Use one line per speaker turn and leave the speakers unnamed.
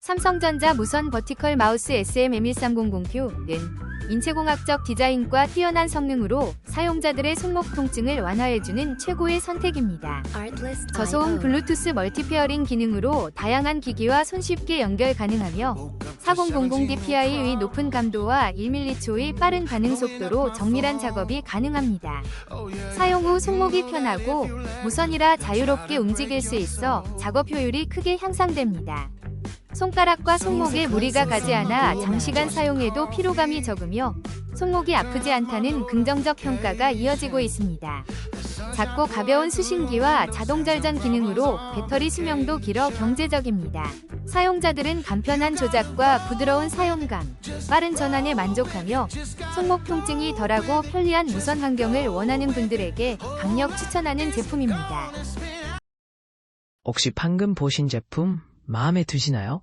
삼성전자 무선 버티컬 마우스 SM-M1300Q는 인체공학적 디자인과 뛰어난 성능으로 사용자들의 손목 통증을 완화해주는 최고의 선택입니다. 저소음 블루투스 멀티페어링 기능으로 다양한 기기와 손쉽게 연결 가능하며 4000 DPI의 높은 감도와 1m초의 빠른 반응 속도로 정밀한 작업이 가능합니다. 사용 후 손목이 편하고 무선이라 자유롭게 움직일 수 있어 작업 효율이 크게 향상됩니다. 손가락과 손목에 무리가 가지 않아 장시간 사용해도 피로감이 적으며 손목이 아프지 않다는 긍정적 평가가 이어지고 있습니다. 작고 가벼운 수신기와 자동 절전 기능으로 배터리 수명도 길어 경제적입니다. 사용자들은 간편한 조작과 부드러운 사용감, 빠른 전환에 만족하며 손목 통증이 덜하고 편리한 무선 환경을 원하는 분들에게 강력 추천하는 제품입니다.
혹시 방금 보신 제품 마음에 드시나요?